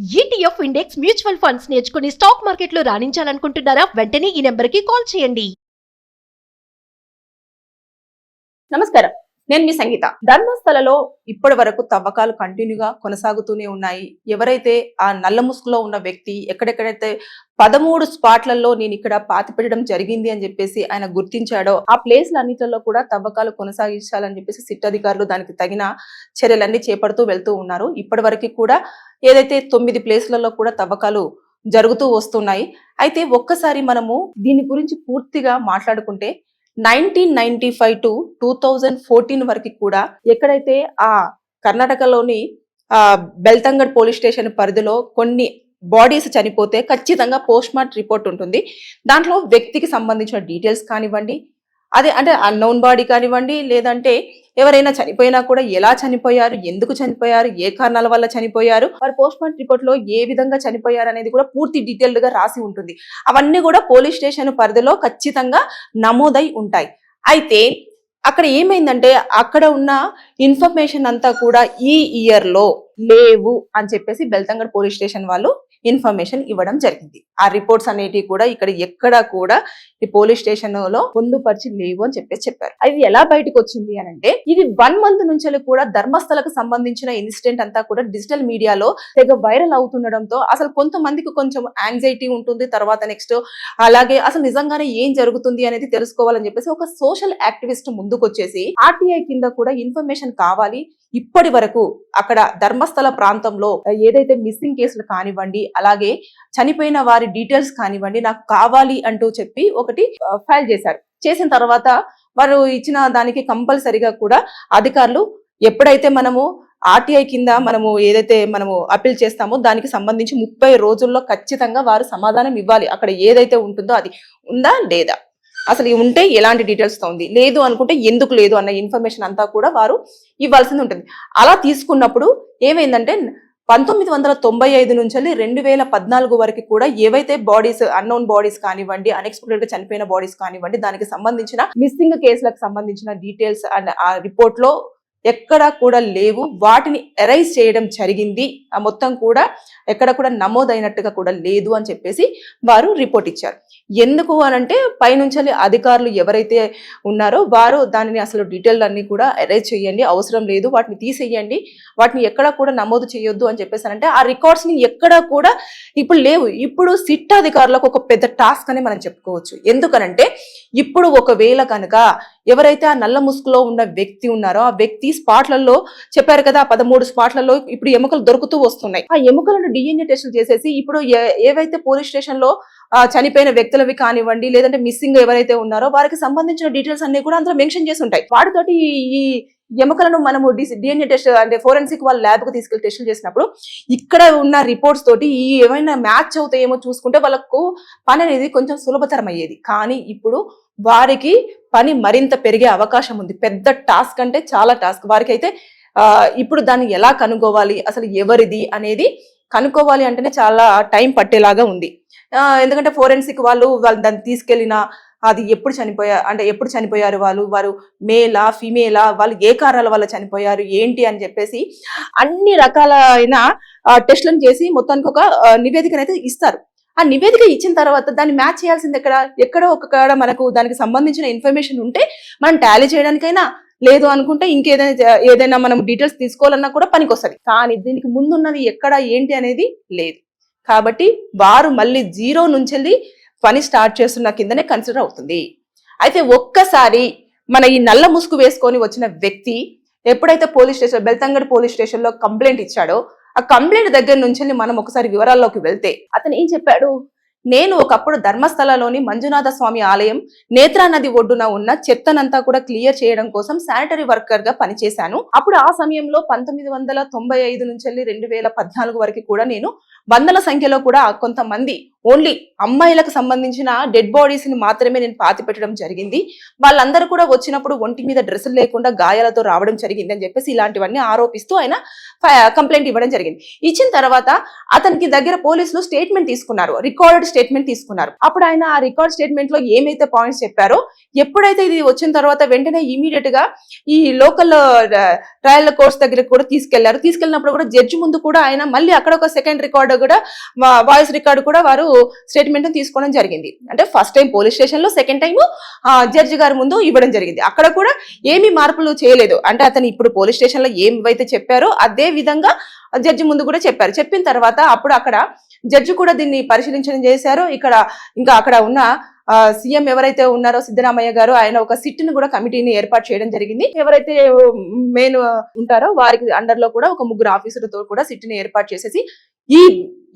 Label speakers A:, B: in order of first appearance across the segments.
A: ETF index mutual funds నేర్చుకుని stock మార్కెట్లో రాణించాలనుకుంటున్నారా? వెంటనే ఈ నెంబర్కి కాల్ చేయండి.
B: నమస్కారం. నేను మీ సంగీత. ధర్మస్థలలో ఇప్పటి వరకు తవ్వకాలు కంటిన్యూగా కొనసాగుతూనే ఉన్నాయి. ఎవరైతే ఆ నల్ల ముసుగులో ఉన్న వ్యక్తి ఎక్కడెక్కడైతే పదమూడు స్పాట్లలో నేను ఇక్కడ పాతి పెట్టడం జరిగింది అని చెప్పేసి ఆయన గుర్తించాడో ఆ ప్లేస్లన్నిటిలో కూడా తవ్వకాలు కొనసాగించాలని చెప్పేసి సిట్ అధికారులు దానికి తగిన చర్యలన్నీ చేపడుతూ వెళ్తూ ఉన్నారు. ఇప్పటి వరకు కూడా ఏదైతే తొమ్మిది ప్లేస్లలో కూడా తవ్వకాలు జరుగుతూ వస్తున్నాయి అయితే ఒక్కసారి మనము దీని గురించి పూర్తిగా మాట్లాడుకుంటే nineteen ninety five to two thousand fourteen వరకు కూడా ఎక్కడైతే ఆ కర్ణాటకలోని బెల్తంగడ్ పోలీస్ స్టేషన్ పరిధిలో కొన్ని బాడీస్ చనిపోతే ఖచ్చితంగా పోస్ట్ మార్టం రిపోర్ట్ ఉంటుంది. దాంట్లో వ్యక్తికి సంబంధించిన డీటెయిల్స్ కానివ్వండి అదే అంటే అన్నోన్ బాడీ కానివ్వండి లేదంటే ఎవరైనా చనిపోయినా కూడా ఎలా చనిపోయారు ఎందుకు చనిపోయారు ఏ కారణాల వల్ల చనిపోయారు వారి పోస్ట్ మార్టం రిపోర్ట్లో ఏ విధంగా చనిపోయారు అనేది కూడా పూర్తి డీటెయిల్డ్గా రాసి ఉంటుంది. అవన్నీ కూడా పోలీస్ స్టేషన్ పరిధిలో ఖచ్చితంగా నమోదై ఉంటాయి. అయితే అక్కడ ఏమైందంటే అక్కడ ఉన్న ఇన్ఫర్మేషన్ అంతా కూడా ఈ ఇయర్లో లేవు అని చెప్పేసి బెల్తంగడ్ పోలీస్ స్టేషన్ వాళ్ళు ఇన్ఫర్మేషన్ ఇవ్వడం జరిగింది. ఆ రిపోర్ట్స్ అనేటివి కూడా ఇక్కడ ఎక్కడ కూడా ఈ పోలీస్ స్టేషన్లో పొందుపరిచి లేవు అని చెప్పేసి చెప్పారు. అది ఎలా బయటకు వచ్చింది అని అంటే ఇది వన్ మంత్ నుంచి కూడా ధర్మస్థలకు సంబంధించిన ఇన్సిడెంట్ అంతా కూడా డిజిటల్ మీడియాలో తెగ వైరల్ అవుతుండడంతో అసలు కొంతమందికి కొంచెం యాంగ్జైటీ ఉంటుంది తర్వాత నెక్స్ట్ అలాగే అసలు నిజంగానే ఏం జరుగుతుంది అనేది తెలుసుకోవాలని చెప్పేసి ఒక సోషల్ యాక్టివిస్ట్ ముందుకు వచ్చేసి ఆర్టీఐ కింద కూడా ఇన్ఫర్మేషన్ కావాలి ఇప్పటి వరకు అక్కడ ధర్మస్థల ప్రాంతంలో ఏదైతే మిస్సింగ్ కేసులు కానివ్వండి అలాగే చనిపోయిన వారి డీటెయిల్స్ కానివ్వండి నాకు కావాలి అంటూ చెప్పి ఒకటి ఫైల్ చేశారు. చేసిన తర్వాత వారు ఇచ్చిన దానికి కంపల్సరిగా కూడా అధికారులు ఎప్పుడైతే మనము ఆర్టీఐ కింద మనము ఏదైతే మనము అప్పీల్ చేస్తామో దానికి సంబంధించి ముప్పై రోజుల్లో ఖచ్చితంగా వారు సమాధానం ఇవ్వాలి. అక్కడ ఏదైతే ఉంటుందో అది ఉందా లేదా? అసలు ఉంటే ఎలాంటి డీటెయిల్స్తో ఉంది? లేదు అనుకుంటే ఎందుకు లేదు అన్న ఇన్ఫర్మేషన్ అంతా కూడా వారు ఇవ్వాల్సింది ఉంటుంది. అలా తీసుకున్నప్పుడు ఏమైందంటే పంతొమ్మిది వందల తొంభై ఐదు నుంచి రెండు వేల పద్నాలుగు వరకు కూడా ఏవైతే బాడీస్ అన్నోన్ బాడీస్ కానివ్వండి అన్ఎక్స్పెక్టెడ్గా చనిపోయిన బాడీస్ కానివ్వండి దానికి సంబంధించిన మిస్సింగ్ కేసులకు సంబంధించిన డీటెయిల్స్ అండ్ ఆ రిపోర్ట్లో ఎక్కడా కూడా లేవు. వాటిని ఎరైజ్ చేయడం జరిగింది. ఆ మొత్తం కూడా ఎక్కడ కూడా నమోదైనట్టుగా కూడా లేదు అని చెప్పేసి వారు రిపోర్ట్ ఇచ్చారు. ఎందుకు అనంటే పైనుంచి అధికారులు ఎవరైతే ఉన్నారో వారు దానిని అసలు డీటెయిల్ అన్ని కూడా ఎరైజ్ చేయండి. అవసరం లేదు. వాటిని తీసేయండి. వాటిని ఎక్కడా కూడా నమోదు చేయొద్దు అని చెప్పేసి అంటే ఆ రికార్డ్స్ని ఎక్కడా కూడా ఇప్పుడు లేవు. ఇప్పుడు సిట్ అధికారులకు ఒక పెద్ద టాస్క్ అని మనం చెప్పుకోవచ్చు. ఎందుకనంటే ఇప్పుడు ఒకవేళ కనుక ఎవరైతే ఆ నల్ల ముసుగులో ఉన్న వ్యక్తి ఉన్నారో ఆ వ్యక్తి స్పాట్లలో చెప్పారు కదా పదమూడు స్పాట్లలో ఇప్పుడు ఎముకలు దొరుకుతూ వస్తున్నాయి. ఆ ఎముకలను డిఎన్ఏ టెస్టులు చేసేసి ఇప్పుడు ఏ- ఏవైతే పోలీస్ స్టేషన్లో చనిపోయిన వ్యక్తులవి కానివ్వండి లేదంటే మిస్సింగ్ ఎవరైతే ఉన్నారో వారికి సంబంధించిన డీటెయిల్స్ అన్ని కూడా అందులో మెన్షన్ చేసి ఉంటాయి. వాటితోటి ఈ- ఈ ఎముకలను మనము డిఎన్ఏ టెస్ట్ అంటే ఫోరెన్సిక్ వాళ్ళ ల్యాబ్కు తీసుకెళ్ళి టెస్టులు చేసినప్పుడు ఇక్కడ ఉన్న రిపోర్ట్స్ తోటి ఈ ఏమైనా మ్యాచ్ అవుతాయేమో చూసుకుంటే వాళ్ళకు పని అనేది కొంచెం సులభతరం అయ్యేది కానీ ఇప్పుడు వారికి పని మరింత పెరిగే అవకాశం ఉంది. పెద్ద టాస్క్ అంటే చాలా టాస్క్. వారికి అయితే ఇప్పుడు దాన్ని ఎలా కనుక్కోవాలి? అసలు ఎవరిది అనేది కనుక్కోవాలి అంటేనే చాలా టైం పట్టేలాగా ఉంది. ఎందుకంటే ఫోరెన్సిక్ వాళ్ళు వాళ్ళు దాన్ని తీసుకెళ్ళిన అది ఎప్పుడు చనిపోయారు అంటే ఎప్పుడు చనిపోయారు వాళ్ళు? వారు మేలా ఫిమేలా? వాళ్ళు ఏ కారణాల వల్ల చనిపోయారు? ఏంటి అని చెప్పేసి అన్ని రకాలైన టెస్ట్లను టెస్టులను చేసి మొత్తానికి ఒక నివేదికనైతే ఇస్తారు. ఆ నివేదిక ఇచ్చిన తర్వాత దాన్ని మ్యాచ్ చేయాల్సింది ఎక్కడ? ఎక్కడో ఒక మనకు దానికి సంబంధించిన ఇన్ఫర్మేషన్ ఉంటే మనం టాలీ చేయడానికైనా లేదు అనుకుంటే ఇంకేదైనా ఏదైనా మనం డీటెయిల్స్ తీసుకోవాలన్నా కూడా పనికొస్తుంది. కానీ దీనికి ముందున్నది ఎక్కడ ఏంటి అనేది లేదు. కాబట్టి వారు మళ్ళీ జీరో నుంచి వెళ్ళి పని స్టార్ట్ చేస్తున్న కిందనే కన్సిడర్ అవుతుంది. అయితే ఒక్కసారి మన ఈ నల్ల ముసుగు వేసుకొని వచ్చిన వ్యక్తి ఎప్పుడైతే పోలీస్ స్టేషన్ బెల్తంగడ్ పోలీస్ స్టేషన్లో కంప్లైంట్ ఇచ్చాడో ఆ కంప్లైంట్ దగ్గర నుంచి మనం ఒకసారి వివరాల్లోకి వెళ్తే అతను ఏం చెప్పాడు? నేను ఒకప్పుడు ధర్మస్థలలోని మంజునాథ స్వామి ఆలయం నేత్రా నది ఒడ్డున ఉన్న చెత్తనంతా కూడా క్లియర్ చేయడం కోసం శానిటరీ వర్కర్గా పనిచేశాను. అప్పుడు ఆ సమయంలో పంతొమ్మిది వందల తొంభై ఐదు నుంచి రెండు వేల పద్నాలుగు వరకు కూడా నేను వందల సంఖ్యలో కూడా కొంతమంది ఓన్లీ అమ్మాయిలకు సంబంధించిన డెడ్ బాడీస్ని మాత్రమే నేను పాతి పెట్టడం జరిగింది. వాళ్ళందరూ కూడా వచ్చినప్పుడు ఒంటి మీద డ్రెస్సులు లేకుండా గాయాలతో రావడం జరిగింది అని చెప్పేసి ఇలాంటివన్నీ ఆరోపిస్తూ ఆయన కంప్లైంట్ ఇవ్వడం జరిగింది. ఇచ్చిన తర్వాత అతనికి దగ్గర పోలీసులు స్టేట్మెంట్ తీసుకున్నారు రికార్డెడ్ స్టేట్మెంట్ తీసుకున్నారు. అప్పుడు ఆయన ఆ రికార్డ్ స్టేట్మెంట్లో ఏమైతే పాయింట్స్ చెప్పారో ఎప్పుడైతే ఇది వచ్చిన తర్వాత వెంటనే ఇమీడియట్గా ఈ లోకల్ ట్రయల్ కోర్స్ దగ్గర కూడా తీసుకెళ్ళారు. తీసుకెళ్ళినప్పుడు కూడా జడ్జి ముందు కూడా ఆయన మళ్ళీ అక్కడ ఒక సెకండ్ రికార్డ్ కూడా వాయిస్ రికార్డు కూడా వారు స్టేట్మెంట్ తీసుకోవడం జరిగింది. అంటే ఫస్ట్ టైం పోలీస్ స్టేషన్లో సెకండ్ టైం జడ్జి గారి ముందు ఇవ్వడం జరిగింది. అక్కడ కూడా ఏమీ మార్పులు చేయలేదు. అంటే అతను ఇప్పుడు పోలీస్ స్టేషన్లో ఏమైతే చెప్పారో అదే విధంగా జడ్జి ముందు కూడా చెప్పారు. చెప్పిన తర్వాత అప్పుడు అక్కడ జడ్జి కూడా దీన్ని పరిశీలించడం చేశారు. ఇక్కడ ఇంకా అక్కడ ఉన్న సీఎం ఎవరైతే ఉన్నారో సిద్ధరామయ్య గారు ఆయన ఒక సిట్ను కూడా కమిటీని ఏర్పాటు చేయడం జరిగింది. ఎవరైతే మెయిన్ ఉంటారో వారికి అండర్లో కూడా ఒక ముగ్గురు ఆఫీసర్తో కూడా సిట్ని ఏర్పాటు చేసేసి ఈ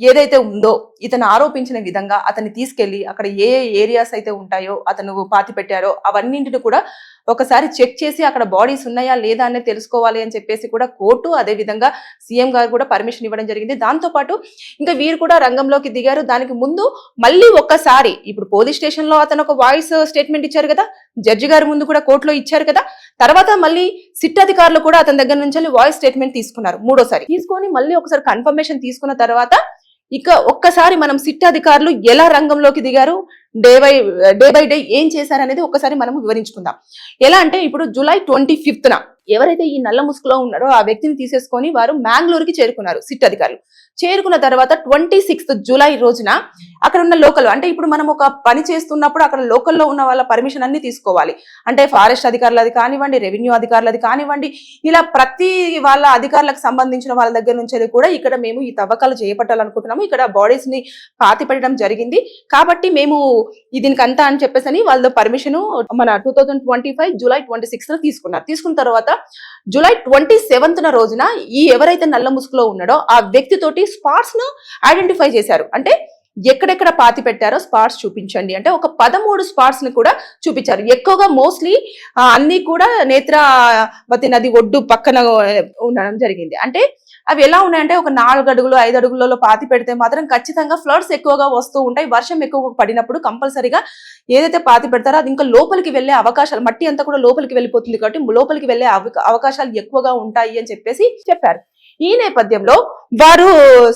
B: ఏదైతే ఉందో ఇతను ఆరోపించిన విధంగా అతన్ని తీసుకెళ్ళి అక్కడ ఏ ఏరియాస్ అయితే ఉంటాయో అతను పాతి పెట్టారో అవన్నింటిని కూడా ఒకసారి చెక్ చేసి అక్కడ బాడీస్ ఉన్నాయా లేదా అనేది తెలుసుకోవాలి అని చెప్పేసి కూడా కోర్టు అదే విధంగా సీఎం గారు కూడా పర్మిషన్ ఇవ్వడం జరిగింది. దాంతో పాటు ఇంకా వీరు కూడా రంగంలోకి దిగారు. దానికి ముందు మళ్ళీ ఒక్కసారి ఇప్పుడు పోలీస్ స్టేషన్లో అతను ఒక వాయిస్ స్టేట్మెంట్ ఇచ్చారు కదా జడ్జి గారి ముందు కూడా కోర్టులో ఇచ్చారు కదా. తర్వాత మళ్ళీ సిట్ అధికారులు కూడా అతని దగ్గర నుంచి వాయిస్ స్టేట్మెంట్ తీసుకున్నారు మూడోసారి. తీసుకొని మళ్ళీ ఒకసారి కన్ఫర్మేషన్ తీసుకున్న తర్వాత ఇక ఒక్కసారి మనం సిట్ అధికారులు ఎలా రంగంలోకి దిగారు day by day by day ఏం చేశారు అనేది ఒకసారి మనం వివరించుకుందాం. ఎలా అంటే ఇప్పుడు జూలై ట్వంటీ ఫిఫ్త్ ఎవరైతే ఈ నల్ల ముసుగులో ఉన్నారో ఆ వ్యక్తిని తీసేసుకొని వారు మ్యాంగ్లూరుకి చేరుకున్నారు సిట్ అధికారులు. చేరుకున్న తర్వాత ట్వంటీ సిక్స్త్ జూలై రోజున అక్కడ ఉన్న లోకల్ అంటే ఇప్పుడు మనం ఒక పని చేస్తున్నప్పుడు అక్కడ లోకల్లో ఉన్న వాళ్ళ పర్మిషన్ అన్ని తీసుకోవాలి. అంటే ఫారెస్ట్ అధికారులది కానివ్వండి రెవెన్యూ అధికారులది కానివ్వండి ఇలా ప్రతి వాళ్ళ అధికారులకు సంబంధించిన వాళ్ళ దగ్గర నుంచి కూడా ఇక్కడ మేము ఈ తవ్వకాలు చేపట్టాలనుకుంటున్నాము. ఇక్కడ బాడీస్ని పాతి పెట్టడం జరిగింది. కాబట్టి మేము దీనికంతా అని చెప్పేసి అని వాళ్ళ పర్మిషన్ మన two thousand twenty five July twenty six తీసుకున్నారు. తీసుకున్న తర్వాత జూలై ట్వంటీ సెవెంత్ రోజున ఈ ఎవరైతే నల్ల ముసుగులో ఉన్నాడో ఆ వ్యక్తితోటి స్పాట్స్ను ఐడెంటిఫై చేశారు. అంటే ఎక్కడెక్కడ పాతి పెట్టారో స్పాట్స్ చూపించండి. అంటే ఒక పదమూడు స్పాట్స్ని కూడా చూపించారు. ఎక్కువగా మోస్ట్లీ అన్ని కూడా నేత్రావతి నది ఒడ్డు పక్కన ఉండడం జరిగింది. అంటే అవి ఎలా ఉన్నాయంటే ఒక నాలుగు అడుగులు ఐదు అడుగులలో పాతి పెడితే మాత్రం ఖచ్చితంగా ఫ్లడ్స్ ఎక్కువగా వస్తూ ఉంటాయి. వర్షం ఎక్కువగా పడినప్పుడు కంపల్సరీగా ఏదైతే పాతి పెడతారో అది ఇంకా లోపలికి వెళ్ళే అవకాశాలు మట్టి అంతా కూడా లోపలికి వెళ్ళిపోతుంది కాబట్టి లోపలికి వెళ్ళే అవకాశాలు ఎక్కువగా ఉంటాయి అని చెప్పేసి చెప్పారు. ఈ నేపథ్యంలో వారు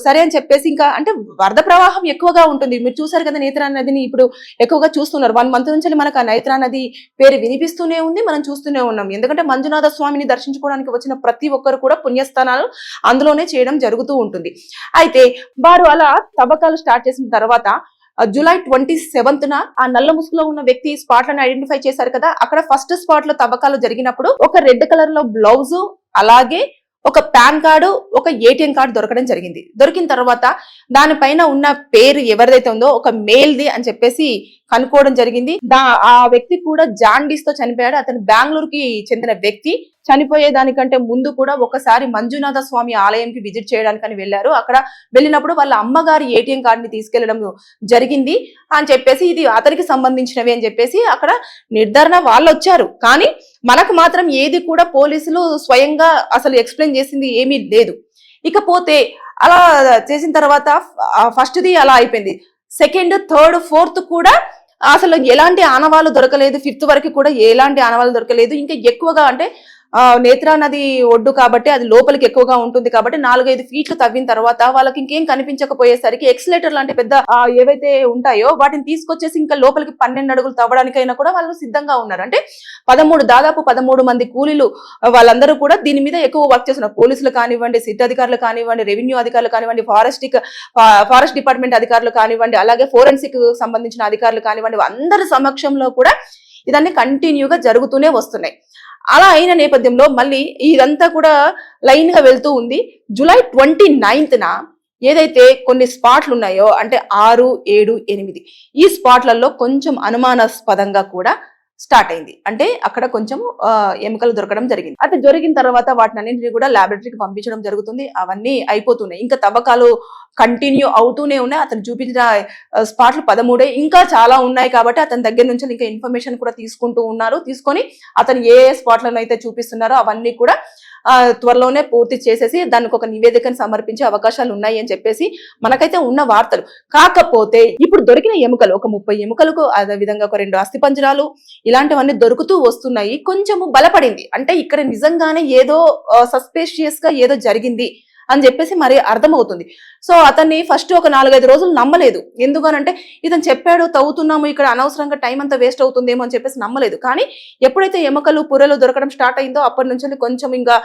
B: సరే అని చెప్పేసి ఇంకా అంటే వరద ప్రవాహం ఎక్కువగా ఉంటుంది. మీరు చూసారు కదా నేత్రా నదిని ఇప్పుడు ఎక్కువగా చూస్తున్నారు. వన్ మంత్ నుంచి మనకు ఆ నేత్రా నది పేరు వినిపిస్తూనే ఉంది. మనం చూస్తూనే ఉన్నాం. ఎందుకంటే మంజునాథ స్వామిని దర్శించుకోవడానికి వచ్చిన ప్రతి ఒక్కరు కూడా పుణ్యస్థానాలు అందులోనే చేయడం జరుగుతూ ఉంటుంది. అయితే వారు అలా తవ్వకాలు స్టార్ట్ చేసిన తర్వాత జూలై ట్వంటీ సెవెంత్ న ఆ నల్ల ముసుగులో ఉన్న వ్యక్తి స్పాట్లను ఐడెంటిఫై చేశారు కదా. అక్కడ ఫస్ట్ స్పాట్లో తవ్వకాలు జరిగినప్పుడు ఒక రెడ్ కలర్లో బ్లౌజ్ అలాగే ఒక పాన్ కార్డు ఒక ఏటీఎం కార్డు దొరకడం జరిగింది. దొరికిన తర్వాత దానిపైన ఉన్న పేరు ఎవరిదైతే ఉందో ఒక మేల్ది అని చెప్పేసి కనుక్కోవడం జరిగింది. దా ఆ వ్యక్తి కూడా జాండీస్తో చనిపోయాడు. అతను బెంగళూరుకి చెందిన వ్యక్తి. చనిపోయే దానికంటే ముందు కూడా ఒకసారి మంజునాథ స్వామి ఆలయంకి విజిట్ చేయడానికని వెళ్ళారు. అక్కడ వెళ్ళినప్పుడు వాళ్ళ అమ్మగారి ఏటీఎం కార్డుని తీసుకెళ్ళడం జరిగింది అని చెప్పేసి ఇది అతనికి సంబంధించినవి అని చెప్పేసి అక్కడ నిర్ధారణ వాళ్ళు వచ్చారు. కానీ మనకు మాత్రం ఏది కూడా పోలీసులు స్వయంగా అసలు ఎక్స్ప్లెయిన్ చేసింది ఏమీ లేదు. ఇకపోతే అలా చేసిన తర్వాత ఫస్ట్ది అలా అయిపోయింది. సెకండ్ థర్డ్ ఫోర్త్ కూడా అసలు ఎలాంటి ఆనవాళ్ళు దొరకలేదు. ఫిఫ్త్ వరకు కూడా ఎలాంటి ఆనవాళ్ళు దొరకలేదు. ఇంకా ఎక్కువగా అంటే నేత్రా నది ఒడ్డు కాబట్టి అది లోపలికి ఎక్కువగా ఉంటుంది కాబట్టి నాలుగైదు ఫీట్లు తవ్విన తర్వాత వాళ్ళకి ఇంకేం కనిపించకపోయేసరికి ఎక్సలేటర్ లాంటి పెద్ద ఏవైతే ఉంటాయో వాటిని తీసుకొచ్చేసి ఇంకా లోపలికి పన్నెండు అడుగులు తవ్వడానికైనా కూడా వాళ్ళు సిద్ధంగా ఉన్నారు. అంటే పదమూడు దాదాపు పదమూడు మంది కూలీలు వాళ్ళందరూ కూడా దీని మీద ఎక్కువ వర్క్ చేస్తున్నారు. పోలీసులు కానివ్వండి సిట్ అధికారులు కానివ్వండి రెవెన్యూ అధికారులు కానివ్వండి ఫారెస్టిక్ ఫారెస్ట్ డిపార్ట్మెంట్ అధికారులు కానివ్వండి అలాగే ఫోరెన్సిక్ సంబంధించిన అధికారులు కానివ్వండి అందరి సమక్షంలో కూడా ఇదన్నీ కంటిన్యూగా జరుగుతూనే వస్తున్నాయి. అలా అయిన నేపథ్యంలో మళ్ళీ ఇదంతా కూడా లైన్గా వెళ్తూ ఉంది. జూలై ట్వంటీ నైన్త్న ఏదైతే కొన్ని స్పాట్లు ఉన్నాయో అంటే ఆరు ఏడు ఎనిమిది ఈ స్పాట్లలో కొంచెం అనుమానాస్పదంగా కూడా స్టార్ట్ అయింది. అంటే అక్కడ కొంచెం ఎముకలు దొరకడం జరిగింది. అది జరిగిన తర్వాత వాటిని అన్నింటినీ కూడా ల్యాబొరేటరీకి పంపించడం జరుగుతుంది. అవన్నీ అయిపోతున్నాయి. ఇంకా తవ్వకాలు కంటిన్యూ అవుతూనే ఉన్నాయి. అతను చూపించిన స్పాట్లు పదమూడే ఇంకా చాలా ఉన్నాయి కాబట్టి అతని దగ్గర నుంచి ఇంకా ఇన్ఫర్మేషన్ కూడా తీసుకుంటూ ఉన్నారు. తీసుకొని అతను ఏ ఏ స్పాట్లను అయితే చూపిస్తున్నారో అవన్నీ కూడా త్వరలోనే పూర్తి చేసేసి దానికి ఒక నివేదికను సమర్పించే అవకాశాలు ఉన్నాయి అని చెప్పేసి మనకైతే ఉన్న వార్తలు. కాకపోతే ఇప్పుడు దొరికిన ఎముకలు ఒక ముప్పై ఎముకలకు అదే విధంగా ఒక రెండు అస్థిపంజరాలు ఇలాంటివన్నీ దొరుకుతూ వస్తున్నాయి. కొంచెము బలపడింది. అంటే ఇక్కడ నిజంగానే ఏదో సస్పేషియస్గా ఏదో జరిగింది. అని చెప్పేసి మరి అర్థమవుతుంది. సో అతన్ని ఫస్ట్ ఒక నాలుగైదు రోజులు నమ్మలేదు. ఎందుకనంటే ఇతను చెప్పాడు తవ్వుతున్నాము ఇక్కడ అనవసరంగా టైం అంతా వేస్ట్ అవుతుందేమో అని చెప్పేసి నమ్మలేదు. కానీ ఎప్పుడైతే ఎముకలు పుర్రెలు దొరకడం స్టార్ట్ అయిందో అప్పటి నుంచి కొంచెం ఇంకా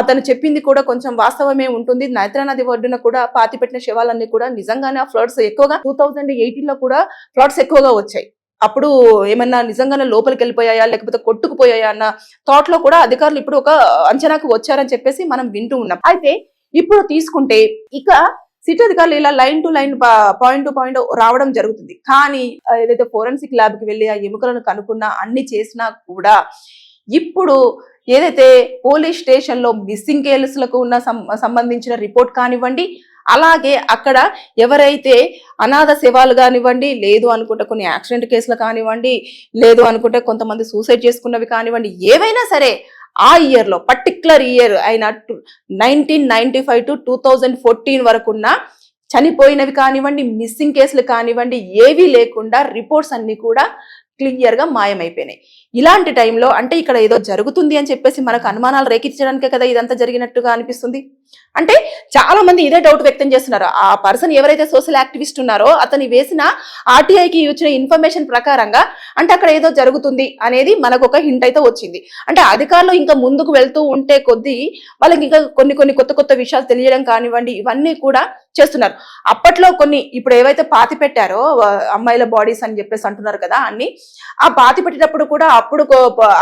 B: అతను చెప్పింది కూడా కొంచెం వాస్తవమే ఉంటుంది. నైత్రా నది ఒడ్డున కూడా పాతిపెట్టిన శవాలన్నీ కూడా నిజంగానే ఆ ఫ్లడ్స్ ఎక్కువగా టూ థౌజండ్ ఎయిటీన్లో కూడా ఫ్లడ్స్ ఎక్కువగా వచ్చాయి. అప్పుడు ఏమన్నా నిజంగానే లోపలికి వెళ్ళిపోయాయా లేకపోతే కొట్టుకుపోయాయా అన్న థాట్లో కూడా అధికారులు ఇప్పుడు ఒక అంచనాకు వచ్చారని చెప్పేసి మనం వింటూ ఉన్నాం. అయితే ఇప్పుడు తీసుకుంటే ఇక సిటీ అధికారులు ఇలా line to line point to point రావడం జరుగుతుంది. కానీ ఏదైతే ఫోరెన్సిక్ ల్యాబ్కి వెళ్ళి ఆ ఎముకలను కనుక్కున్నా అన్ని చేసినా కూడా ఇప్పుడు ఏదైతే పోలీస్ స్టేషన్లో మిస్సింగ్ కేసులకు ఉన్న సంబంధించిన రిపోర్ట్ కానివ్వండి అలాగే అక్కడ ఎవరైతే అనాథ శవాలు కానివ్వండి లేదు అనుకుంటే కొన్ని యాక్సిడెంట్ కేసులు కానివ్వండి లేదు అనుకుంటే కొంతమంది సూసైడ్ చేసుకున్నవి కానివ్వండి ఏవైనా సరే ఆ ఇయర్లో పర్టికులర్ ఇయర్ అయిన nineteen ninety five to two thousand fourteen వరకున్న చనిపోయినవి కానివ్వండి మిస్సింగ్ కేసులు కానివ్వండి ఏవీ లేకుండా రిపోర్ట్స్ అన్ని కూడా క్లియర్గా మాయమైపోయినాయి. ఇలాంటి టైంలో అంటే ఇక్కడ ఏదో జరుగుతుంది అని చెప్పేసి మనకు అనుమానాలు రేకించడానికే కదా ఇదంతా జరిగినట్టుగా అనిపిస్తుంది. అంటే చాలా మంది ఇదే డౌట్ వ్యక్తం చేస్తున్నారు. ఆ పర్సన్ ఎవరైతే సోషల్ యాక్టివిస్ట్ ఉన్నారో అతని వేసిన ఆర్టీఐకి ఇచ్చిన ఇన్ఫర్మేషన్ ప్రకారంగా అంటే అక్కడ ఏదో జరుగుతుంది అనేది మనకు ఒక హింట్ అయితే వచ్చింది. అంటే అధికారులు ఇంకా ముందుకు వెళ్తూ ఉంటే కొద్దీ వాళ్ళకి ఇంకా కొన్ని కొన్ని కొత్త కొత్త విషయాలు తెలియడం కానివ్వండి ఇవన్నీ కూడా చేస్తున్నారు. అప్పట్లో కొన్ని ఇప్పుడు ఏవైతే పాతి పెట్టారో అమ్మాయిల బాడీస్ అని చెప్పేసి అంటున్నారు కదా అన్ని ఆ పాతి పెట్టేటప్పుడు కూడా అప్పుడు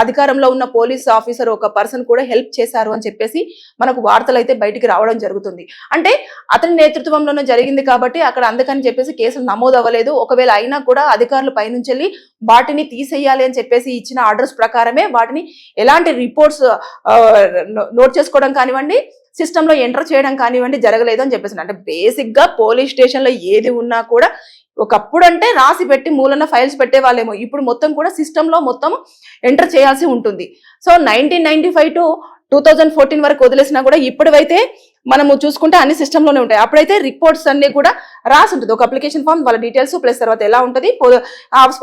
B: అధికారంలో ఉన్న పోలీస్ ఆఫీసర్ ఒక పర్సన్ కూడా హెల్ప్ చేశారు అని చెప్పేసి మనకు వార్తలు అయితే బయటికి రావడం జరుగుతుంది. అంటే అతని నేతృత్వంలోనే జరిగింది కాబట్టి అక్కడ అందుకని చెప్పేసి కేసులు నమోదు అవ్వలేదు. ఒకవేళ అయినా కూడా అధికారులు పైనుంచి వెళ్ళి వాటిని తీసేయాలి అని చెప్పేసి ఇచ్చిన ఆర్డర్స్ ప్రకారమే వాటిని ఎలాంటి రిపోర్ట్స్ నోట్ చేసుకోవడం కానివ్వండి సిస్టమ్లో ఎంటర్ చేయడం కానివ్వండి జరగలేదు అని చెప్పేసి అంటే బేసిక్గా పోలీస్ స్టేషన్లో ఏది ఉన్నా కూడా ఒకప్పుడు అంటే రాసి పెట్టి మూలన ఫైల్స్ పెట్టే వాళ్ళేమో ఇప్పుడు మొత్తం కూడా సిస్టంలో మొత్తం ఎంటర్ చేయాల్సి ఉంటుంది. So nineteen ninety five to two thousand fourteen వరకు వదిలేసినా కూడా ఇప్పుడైతే మనము చూసుకుంటే అన్ని సిస్టమ్లోనే ఉంటాయి. అప్పుడైతే రిపోర్ట్స్ అన్ని కూడా రాసి ఉంటుంది ఒక అప్లికేషన్ ఫామ్ వాళ్ళ డీటెయిల్స్ ప్లస్ తర్వాత ఎలా ఉంటుంది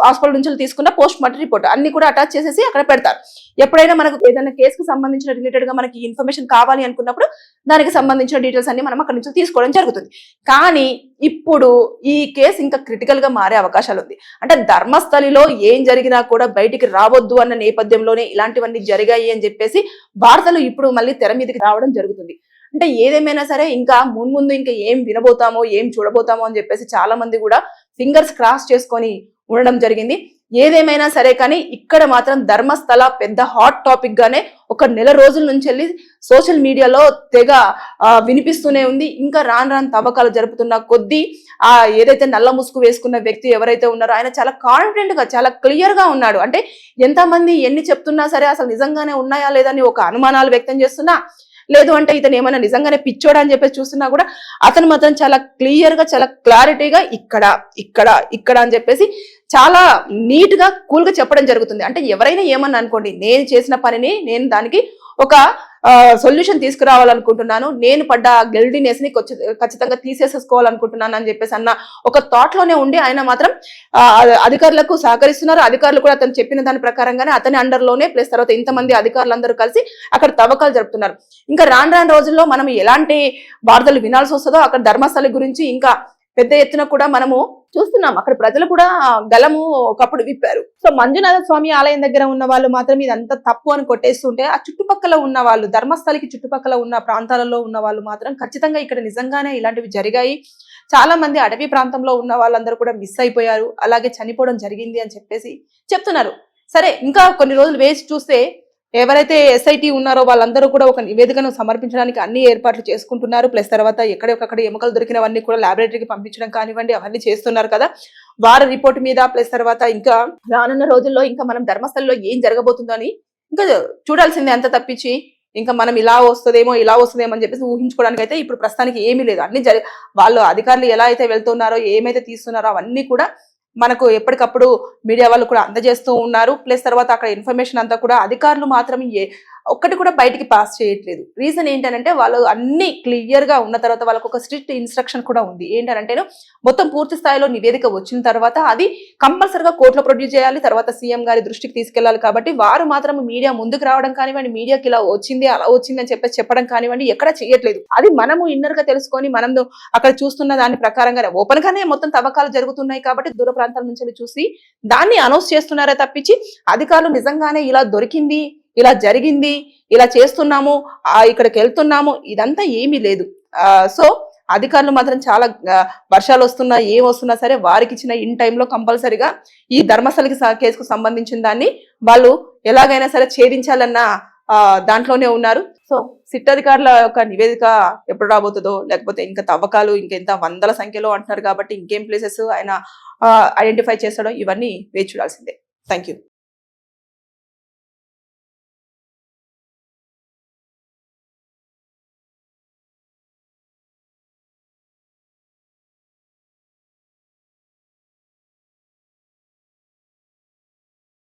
B: హాస్పిటల్ నుంచి తీసుకున్న పోస్ట్ మార్టం రిపోర్ట్ అన్ని కూడా అటాచ్ చేసేసి అక్కడ పెడతారు. ఎప్పుడైనా మనకు ఏదైనా కేసుకు సంబంధించిన రిలేటెడ్గా మనకి ఇన్ఫర్మేషన్ కావాలి అనుకున్నప్పుడు దానికి సంబంధించిన డీటెయిల్స్ అన్ని మనం అక్కడ నుంచి తీసుకోవడం జరుగుతుంది. కానీ ఇప్పుడు ఈ కేసు ఇంకా క్రిటికల్గా మారే అవకాశాలు ఉంది. అంటే ధర్మస్థలిలో ఏం జరిగినా కూడా బయటికి రావద్దు అన్న నేపథ్యంలోనే ఇలాంటివన్నీ జరిగాయి అని చెప్పేసి వార్తలు ఇప్పుడు మళ్ళీ తెర మీదకి రావడం జరుగుతుంది. అంటే ఏదేమైనా సరే ఇంకా మున్ముందు ఇంకా ఏం వినబోతామో ఏం చూడబోతామో అని చెప్పేసి చాలా మంది కూడా ఫింగర్స్ క్రాస్ చేసుకొని ఉండడం జరిగింది. ఏదేమైనా సరే కానీ ఇక్కడ మాత్రం ధర్మస్థల పెద్ద హాట్ టాపిక్ గానే ఒక నెల రోజుల నుంచి వెళ్ళి సోషల్ మీడియాలో తెగ వినిపిస్తూనే ఉంది. ఇంకా రాను రాను తవ్వకాలు జరుపుతున్న కొద్దీ ఆ ఏదైతే నల్ల ముసుగు వేసుకున్న వ్యక్తి ఎవరైతే ఉన్నారో ఆయన చాలా కాన్ఫిడెంట్గా చాలా క్లియర్గా ఉన్నాడు. అంటే ఎంతమంది ఎన్ని చెప్తున్నా సరే అసలు నిజంగానే ఉన్నాయా లేదని ఒక అనుమానాలు వ్యక్తం చేస్తున్నా లేదు అంటే ఇతను ఏమైనా నిజంగానే పిచ్చోడా అని చెప్పేసి చూస్తున్నా కూడా అతను మాత్రం చాలా క్లియర్గా చాలా క్లారిటీగా ఇక్కడ ఇక్కడ ఇక్కడ అని చెప్పేసి చాలా నీట్గా కూల్గా చెప్పడం జరుగుతుంది. అంటే ఎవరైనా ఏమన్నా అనుకోండి నేను చేసిన పనిని నేను దానికి ఒక సొల్యూషన్ తీసుకురావాలనుకుంటున్నాను. నేను పడ్డ గిల్డీనెస్ని ఖచ్చితంగా తీసేసేసుకోవాలనుకుంటున్నాను అని చెప్పేసి అన్న ఒక థాట్లోనే ఉండి ఆయన మాత్రం ఆ, అధికారులకు సహకరిస్తున్నారు. అధికారులు కూడా అతను చెప్పిన దాని ప్రకారంగానే అతని అండర్లోనే ప్లస్ తర్వాత ఇంతమంది అధికారులందరూ కలిసి అక్కడ తవ్వకాలు జరుపుతున్నారు. ఇంకా రాను రాను రోజుల్లో మనం ఎలాంటి వార్తలు వినాల్సి వస్తుందో అక్కడ ధర్మస్థలి గురించి ఇంకా పెద్ద ఎత్తున కూడా మనము చూస్తున్నాం. అక్కడ ప్రజలు కూడా గలము ఒకప్పుడు విప్పారు. సో మంజునాథ స్వామి ఆలయం దగ్గర ఉన్న వాళ్ళు మాత్రం ఇదంతా తప్పు అని కొట్టేస్తుంటే ఆ చుట్టుపక్కల ఉన్న వాళ్ళు ధర్మస్థలికి చుట్టుపక్కల ఉన్న ప్రాంతాలలో ఉన్న వాళ్ళు మాత్రం ఖచ్చితంగా ఇక్కడ నిజంగానే ఇలాంటివి జరిగాయి. చాలా మంది అడవి ప్రాంతంలో ఉన్న వాళ్ళందరూ కూడా మిస్ అయిపోయారు. అలాగే చనిపోవడం జరిగింది అని చెప్పేసి చెప్తున్నారు. సరే ఇంకా కొన్ని రోజులు వేసి చూస్తే ఎవరైతే ఎస్ఐటి ఉన్నారో వాళ్ళందరూ కూడా ఒక నివేదికను సమర్పించడానికి అన్ని ఏర్పాట్లు చేసుకుంటున్నారు. ప్లస్ తర్వాత ఎక్కడెక్కడ ఎముకలు దొరికినవన్నీ కూడా ల్యాబొరేటరీకి పంపించడం కానివ్వండి అవన్నీ చేస్తున్నారు కదా. వారి రిపోర్ట్ మీద ప్లస్ తర్వాత ఇంకా రానున్న రోజుల్లో ఇంకా మనం ధర్మస్థలంలో ఏం జరగబోతుందో ఇంకా చూడాల్సిందే అంత తప్పించి ఇంకా మనం ఇలా వస్తుందేమో ఇలా వస్తుందేమో అని చెప్పేసి ఊహించుకోవడానికి అయితే ఇప్పుడు ప్రస్తుతానికి ఏమీ లేదు. అన్ని జరి వాళ్ళు అధికారులు ఎలా అయితే వెళ్తున్నారో ఏమైతే తీస్తున్నారో అవన్నీ కూడా మనకు ఎప్పటికప్పుడు మీడియా వాళ్ళు కూడా అందజేస్తూ ఉన్నారు. ప్లస్ తర్వాత అక్కడ ఇన్ఫర్మేషన్ అంతా కూడా అధికారులు మాత్రం ఏ ఒక్కటి కూడా బయటికి పాస్ చేయట్లేదు. రీజన్ ఏంటంటే వాళ్ళు అన్ని క్లియర్గా ఉన్న తర్వాత వాళ్ళకు ఒక స్ట్రిక్ట్ ఇన్స్ట్రక్షన్ కూడా ఉంది. ఏంటంటే మొత్తం పూర్తి స్థాయిలో నివేదిక వచ్చిన తర్వాత అది కంపల్సరిగా కోర్టులో ప్రొడ్యూస్ చేయాలి తర్వాత సీఎం గారి దృష్టికి తీసుకెళ్ళాలి కాబట్టి వారు మాత్రం మీడియా ముందుకు రావడం కానివ్వండి మీడియాకి ఇలా వచ్చింది అలా వచ్చింది అని చెప్పేసి చెప్పడం కానివ్వండి ఎక్కడ చేయట్లేదు. అది మనము ఇన్నర్గా తెలుసుకొని మనం అక్కడ చూస్తున్న దాని ప్రకారంగానే ఓపెన్ గానే మొత్తం తవ్వకాలు జరుగుతున్నాయి కాబట్టి దూర ప్రాంతాల నుంచి వెళ్ళి చూసి దాన్ని అనౌన్స్ చేస్తున్నారే తప్పించి అధికారులు నిజంగానే ఇలా దొరికింది ఇలా జరిగింది ఇలా చేస్తున్నాము ఇక్కడికి వెళ్తున్నాము ఇదంతా ఏమీ లేదు. సో అధికారులు మాత్రం చాలా వర్షాలు వస్తున్నా ఏం వస్తున్నా సరే వారికి ఇచ్చిన ఇన్ టైంలో కంపల్సరిగా ఈ ధర్మస్థలకి కేసుకు సంబంధించిన దాన్ని వాళ్ళు ఎలాగైనా సరే ఛేదించాలన్న ఆ, దాంట్లోనే ఉన్నారు. సో సిట్ అధికారుల యొక్క నివేదిక ఎప్పుడు రాబోతుందో లేకపోతే ఇంకా తవ్వకాలు ఇంకెంత వందల సంఖ్యలో అంటున్నారు కాబట్టి ఇంకేం ప్లేసెస్ ఆయన ఐడెంటిఫై చేస్తాడో ఇవన్నీ వేచి చూడాల్సిందే. Thank you